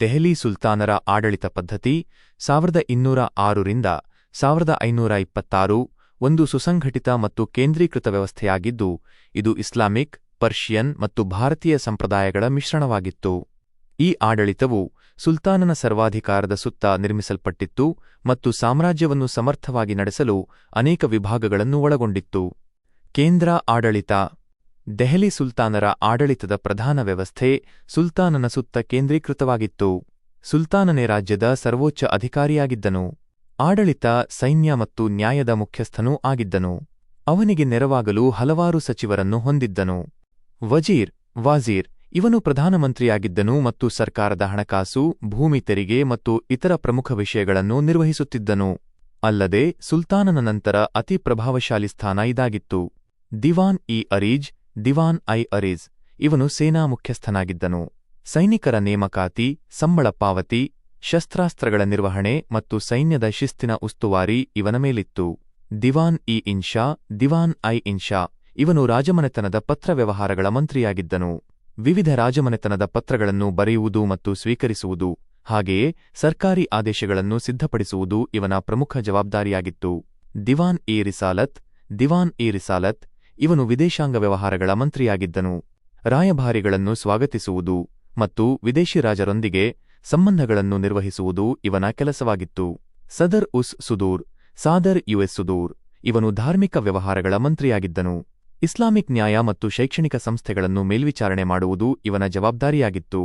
ದೆಹಲಿ ಸುಲ್ತಾನರ ಆಡಳಿತ ಪದ್ಧತಿ ಸಾವಿರದ ಇನ್ನೂರ ಆರರಿಂದ ಸಾವಿರದ ಐನೂರ ಇಪ್ಪತ್ತಾರು ಒಂದು ಸುಸಂಘಟಿತ ಮತ್ತು ಕೇಂದ್ರೀಕೃತ ವ್ಯವಸ್ಥೆಯಾಗಿದ್ದು, ಇದು ಇಸ್ಲಾಮಿಕ್, ಪರ್ಷಿಯನ್ ಮತ್ತು ಭಾರತೀಯ ಸಂಪ್ರದಾಯಗಳ ಮಿಶ್ರಣವಾಗಿತ್ತು. ಈ ಆಡಳಿತವು ಸುಲ್ತಾನನ ಸರ್ವಾಧಿಕಾರದ ಸುತ್ತ ನಿರ್ಮಿಸಲ್ಪಟ್ಟಿತ್ತು ಮತ್ತು ಸಾಮ್ರಾಜ್ಯವನ್ನು ಸಮರ್ಥವಾಗಿ ನಡೆಸಲು ಅನೇಕ ವಿಭಾಗಗಳನ್ನು ಒಳಗೊಂಡಿತ್ತು. ಕೇಂದ್ರ ಆಡಳಿತ ದೆಹಲಿ ಸುಲ್ತಾನರ ಆಡಳಿತದ ಪ್ರಧಾನ ವ್ಯವಸ್ಥೆ ಸುಲ್ತಾನನ ಸುತ್ತ ಕೇಂದ್ರೀಕೃತವಾಗಿತ್ತು. ಸುಲ್ತಾನನೇ ರಾಜ್ಯದ ಸರ್ವೋಚ್ಚ ಅಧಿಕಾರಿಯಾಗಿದ್ದನು. ಆಡಳಿತ, ಸೈನ್ಯ ಮತ್ತು ನ್ಯಾಯದ ಮುಖ್ಯಸ್ಥನೂ ಆಗಿದ್ದನು. ಅವನಿಗೆ ನೆರವಾಗಲು ಹಲವಾರು ಸಚಿವರನ್ನು ಹೊಂದಿದ್ದನು. ವಜೀರ್, ವಾಜೀರ್ ಇವನು ಪ್ರಧಾನಮಂತ್ರಿಯಾಗಿದ್ದನು ಮತ್ತು ಸರ್ಕಾರದ ಹಣಕಾಸು, ಭೂಮಿ ತೆರಿಗೆ ಮತ್ತು ಇತರ ಪ್ರಮುಖ ವಿಷಯಗಳನ್ನು ನಿರ್ವಹಿಸುತ್ತಿದ್ದನು. ಅಲ್ಲದೆ ಸುಲ್ತಾನನ ನಂತರ ಅತಿ ಪ್ರಭಾವಶಾಲಿ ಸ್ಥಾನ ಇದಾಗಿತ್ತು. ದಿವಾನ್ ಇ ಅರೀಜ್ ದಿವಾನ್ ಐ ಅರೀಜ್. ಇವನು ಸೇನಾ ಮುಖ್ಯಸ್ಥನಾಗಿದ್ದನು. ಸೈನಿಕರ ನೇಮಕಾತಿ, ಸಂಬಳ ಪಾವತಿ, ಶಸ್ತ್ರಾಸ್ತ್ರಗಳ ನಿರ್ವಹಣೆ ಮತ್ತು ಸೈನ್ಯದ ಶಿಸ್ತಿನ ಉಸ್ತುವಾರಿ ಇವನ ಮೇಲಿತ್ತು. ದಿವಾನ್ ಇ ಇನ್ಶಾ, ದಿವಾನ್ ಐ ಇನ್ಶಾ. ಇವನು ರಾಜಮನೆತನದ ಪತ್ರ ವ್ಯವಹಾರಗಳ ಮಂತ್ರಿಯಾಗಿದ್ದನು. ವಿವಿಧ ರಾಜಮನೆತನದ ಪತ್ರಗಳನ್ನು ಬರೆಯುವುದು ಮತ್ತು ಸ್ವೀಕರಿಸುವುದು, ಹಾಗೆಯೇ ಸರ್ಕಾರಿ ಆದೇಶಗಳನ್ನು ಸಿದ್ಧಪಡಿಸುವುದು ಇವನ ಪ್ರಮುಖ ಜವಾಬ್ದಾರಿಯಾಗಿತ್ತು. ದಿವಾನ್ ಇ ರಿಸಾಲತ್, ದಿವಾನ್ ಇ ರಿಸಾಲತ್ ಇವನು ವಿದೇಶಾಂಗ ವ್ಯವಹಾರಗಳ ಮಂತ್ರಿಯಾಗಿದ್ದನು. ರಾಯಭಾರಿಗಳನ್ನು ಸ್ವಾಗತಿಸುವುದು ಮತ್ತು ವಿದೇಶಿ ರಾಜರೊಂದಿಗೆ ಸಂಬಂಧಗಳನ್ನು ನಿರ್ವಹಿಸುವುದು ಇವನ ಕೆಲಸವಾಗಿತ್ತು. ಸದರ್ ಉಸ್ ಸುದೂರ್, ಸಾದರ್ ಯುಎಸ್ ಸುದೂರ್, ಇವನು ಧಾರ್ಮಿಕ ವ್ಯವಹಾರಗಳ ಮಂತ್ರಿಯಾಗಿದ್ದನು. ಇಸ್ಲಾಮಿಕ್ ನ್ಯಾಯ ಮತ್ತು ಶೈಕ್ಷಣಿಕ ಸಂಸ್ಥೆಗಳನ್ನು ಮೇಲ್ವಿಚಾರಣೆ ಮಾಡುವುದು ಇವನ ಜವಾಬ್ದಾರಿಯಾಗಿತ್ತು.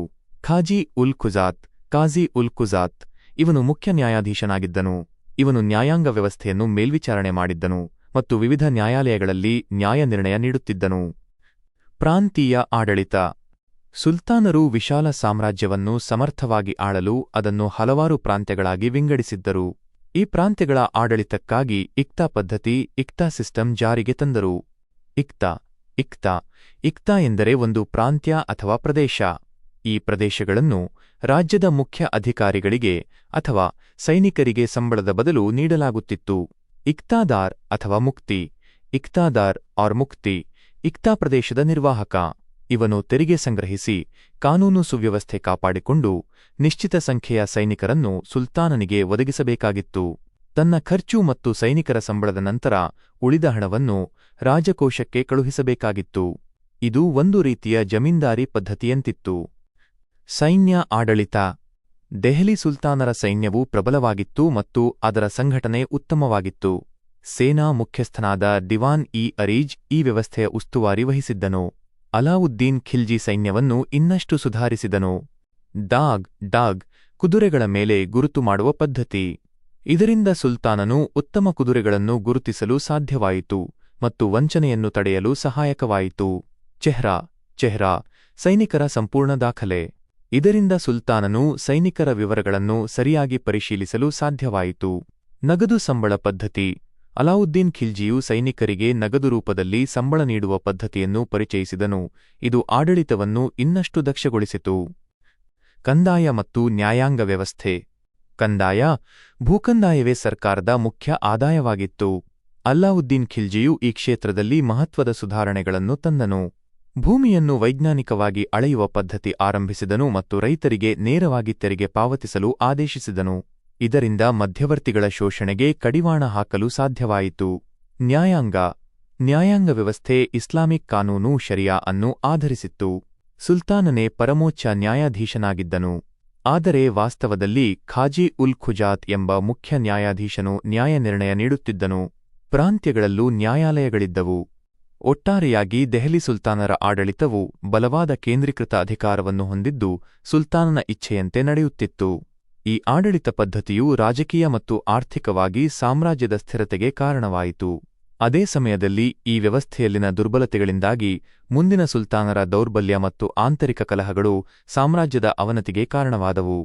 ಖಾಜಿ ಉಲ್ ಖುಜಾತ್, ಖಾಜಿ ಉಲ್ ಖುಜಾತ್, ಇವನು ಮುಖ್ಯ ನ್ಯಾಯಾಧೀಶನಾಗಿದ್ದನು. ಇವನು ನ್ಯಾಯಾಂಗ ವ್ಯವಸ್ಥೆಯನ್ನು ಮೇಲ್ವಿಚಾರಣೆ ಮಾಡಿದ್ದನು. ಮತ್ತು ವಿವಿಧ ನ್ಯಾಯಾಲಯಗಳಲ್ಲಿ ನ್ಯಾಯ ನಿರ್ಣಯ ನೀಡುತ್ತಿದ್ದನು. ಪ್ರಾಂತೀಯ ಆಡಳಿತ. ಸುಲ್ತಾನರು ವಿಶಾಲ ಸಾಮ್ರಾಜ್ಯವನ್ನು ಸಮರ್ಥವಾಗಿ ಆಳಲು ಅದನ್ನು ಹಲವಾರು ಪ್ರಾಂತ್ಯಗಳಾಗಿ ವಿಂಗಡಿಸಿದ್ದರು. ಈ ಪ್ರಾಂತ್ಯಗಳ ಆಡಳಿತಕ್ಕಾಗಿ ಇಕ್ತಾ ಪದ್ಧತಿ, ಇಕ್ತಾ ಸಿಸ್ಟಮ್ ಜಾರಿಗೆ ತಂದರು. ಇಕ್ತಾ ಇಕ್ತಾ ಇಕ್ತಾ ಎಂದರೆ ಒಂದು ಪ್ರಾಂತ್ಯ ಅಥವಾ ಪ್ರದೇಶ. ಈ ಪ್ರದೇಶಗಳನ್ನು ರಾಜ್ಯದ ಮುಖ್ಯ ಅಧಿಕಾರಿಗಳಿಗೆ ಅಥವಾ ಸೈನಿಕರಿಗೆ ಸಂಬಳದ ಬದಲು ನೀಡಲಾಗುತ್ತಿತ್ತು. ಇಕ್ತಾದಾರ್ ಅಥವಾ ಮುಕ್ತಿ, ಇಕ್ತಾದಾರ್ ಆರ್ ಮುಕ್ತಿ, ಇಕ್ತಾ ಪ್ರದೇಶದ ನಿರ್ವಾಹಕ. ಇವನು ತೆರಿಗೆ ಸಂಗ್ರಹಿಸಿ ಕಾನೂನು ಸುವ್ಯವಸ್ಥೆ ಕಾಪಾಡಿಕೊಂಡು ನಿಶ್ಚಿತ ಸಂಖ್ಯೆಯ ಸೈನಿಕರನ್ನು ಸುಲ್ತಾನನಿಗೆ ಒದಗಿಸಬೇಕಾಗಿತ್ತು. ತನ್ನ ಖರ್ಚು ಮತ್ತು ಸೈನಿಕರ ಸಂಬಳದ ನಂತರ ಉಳಿದ ಹಣವನ್ನು ರಾಜಕೋಶಕ್ಕೆ ಕಳುಹಿಸಬೇಕಾಗಿತ್ತು. ಇದು ಒಂದು ರೀತಿಯ ಜಮೀನ್ದಾರಿ ಪದ್ಧತಿಯಂತಿತ್ತು. ಸೈನ್ಯ ಆಡಳಿತ ದೆಹಲಿ ಸುಲ್ತಾನರ ಸೈನ್ಯವು ಪ್ರಬಲವಾಗಿತ್ತು ಮತ್ತು ಅದರ ಸಂಘಟನೆ ಉತ್ತಮವಾಗಿತ್ತು. ಸೇನಾ ಮುಖ್ಯಸ್ಥನಾದ ದಿವಾನ್ ಇ ಅರೀಜ್ ಈ ವ್ಯವಸ್ಥೆಯ ಉಸ್ತುವಾರಿ ವಹಿಸಿದ್ದನು. ಅಲಾವುದ್ದೀನ್ ಖಿಲ್ಜಿ ಸೈನ್ಯವನ್ನು ಇನ್ನಷ್ಟು ಸುಧಾರಿಸಿದನು. ಡಾಗ್ ಡಾಗ್, ಕುದುರೆಗಳ ಮೇಲೆ ಗುರುತು ಮಾಡುವ ಪದ್ಧತಿ. ಇದರಿಂದ ಸುಲ್ತಾನನು ಉತ್ತಮ ಕುದುರೆಗಳನ್ನು ಗುರುತಿಸಲು ಸಾಧ್ಯವಾಯಿತು ಮತ್ತು ವಂಚನೆಯನ್ನು ತಡೆಯಲು ಸಹಾಯಕವಾಯಿತು. ಚೆಹ್ರಾ ಚೆಹ್ರಾ, ಸೈನಿಕರ ಸಂಪೂರ್ಣ ದಾಖಲೆ. ಇದರಿಂದ ಸುಲ್ತಾನನು ಸೈನಿಕರ ವಿವರಗಳನ್ನು ಸರಿಯಾಗಿ ಪರಿಶೀಲಿಸಲು ಸಾಧ್ಯವಾಯಿತು. ನಗದು ಸಂಬಳ ಪದ್ಧತಿ. ಅಲಾವುದ್ದೀನ್ ಖಿಲ್ಜಿಯು ಸೈನಿಕರಿಗೆ ನಗದು ರೂಪದಲ್ಲಿ ಸಂಬಳ ನೀಡುವ ಪದ್ಧತಿಯನ್ನು ಪರಿಚಯಿಸಿದನು. ಇದು ಆಡಳಿತವನ್ನು ಇನ್ನಷ್ಟು ದಕ್ಷಗೊಳಿಸಿತು. ಕಂದಾಯ ಮತ್ತು ನ್ಯಾಯಾಂಗ ವ್ಯವಸ್ಥೆ. ಕಂದಾಯ ಭೂಕಂದಾಯವೇ ಸರ್ಕಾರದ ಮುಖ್ಯ ಆದಾಯವಾಗಿತ್ತು. ಅಲ್ಲಾವುದ್ದೀನ್ ಖಿಲ್ಜಿಯು ಈ ಕ್ಷೇತ್ರದಲ್ಲಿ ಮಹತ್ವದ ಸುಧಾರಣೆಗಳನ್ನು ತಂದನು. ಭೂಮಿಯನ್ನು ವೈಜ್ಞಾನಿಕವಾಗಿ ಅಳೆಯುವ ಪದ್ಧತಿ ಆರಂಭಿಸಿದನು ಮತ್ತು ರೈತರಿಗೆ ನೇರವಾಗಿ ತೆರಿಗೆ ಪಾವತಿಸಲು ಆದೇಶಿಸಿದನು. ಇದರಿಂದ ಮಧ್ಯವರ್ತಿಗಳ ಶೋಷಣೆಗೆ ಕಡಿವಾಣ ಹಾಕಲು ಸಾಧ್ಯವಾಯಿತು. ನ್ಯಾಯಾಂಗ. ನ್ಯಾಯಾಂಗ ವ್ಯವಸ್ಥೆ ಇಸ್ಲಾಮಿಕ್ ಕಾನೂನು ಶರಿಯಾ ಅನ್ನು ಆಧರಿಸಿತ್ತು. ಸುಲ್ತಾನನೇ ಪರಮೋಚ್ಚ ನ್ಯಾಯಾಧೀಶನಾಗಿದ್ದನು. ಆದರೆ ವಾಸ್ತವದಲ್ಲಿ ಖಾಜಿ ಉಲ್ ಖುಜಾತ್ ಎಂಬ ಮುಖ್ಯ ನ್ಯಾಯಾಧೀಶನು ನ್ಯಾಯ ನಿರ್ಣಯ ನೀಡುತ್ತಿದ್ದನು. ಪ್ರಾಂತ್ಯಗಳಲ್ಲೂ ನ್ಯಾಯಾಲಯಗಳಿದ್ದವು. ಒಟ್ಟಾರೆಯಾಗಿ ದೆಹಲಿ ಸುಲ್ತಾನರ ಆಡಳಿತವು ಬಲವಾದ ಕೇಂದ್ರೀಕೃತ ಅಧಿಕಾರವನ್ನು ಹೊಂದಿದ್ದು ಸುಲ್ತಾನನ ಇಚ್ಛೆಯಂತೆ ನಡೆಯುತ್ತಿತ್ತು. ಈ ಆಡಳಿತ ಪದ್ಧತಿಯು ರಾಜಕೀಯ ಮತ್ತು ಆರ್ಥಿಕವಾಗಿ ಸಾಮ್ರಾಜ್ಯದ ಸ್ಥಿರತೆಗೆ ಕಾರಣವಾಯಿತು. ಅದೇ ಸಮಯದಲ್ಲಿ ಈ ವ್ಯವಸ್ಥೆಯಲ್ಲಿನ ದುರ್ಬಲತೆಗಳಿಂದಾಗಿ ಮುಂದಿನ ಸುಲ್ತಾನರ ದೌರ್ಬಲ್ಯ ಮತ್ತು ಆಂತರಿಕ ಕಲಹಗಳು ಸಾಮ್ರಾಜ್ಯದ ಅವನತಿಗೆ ಕಾರಣವಾದವು.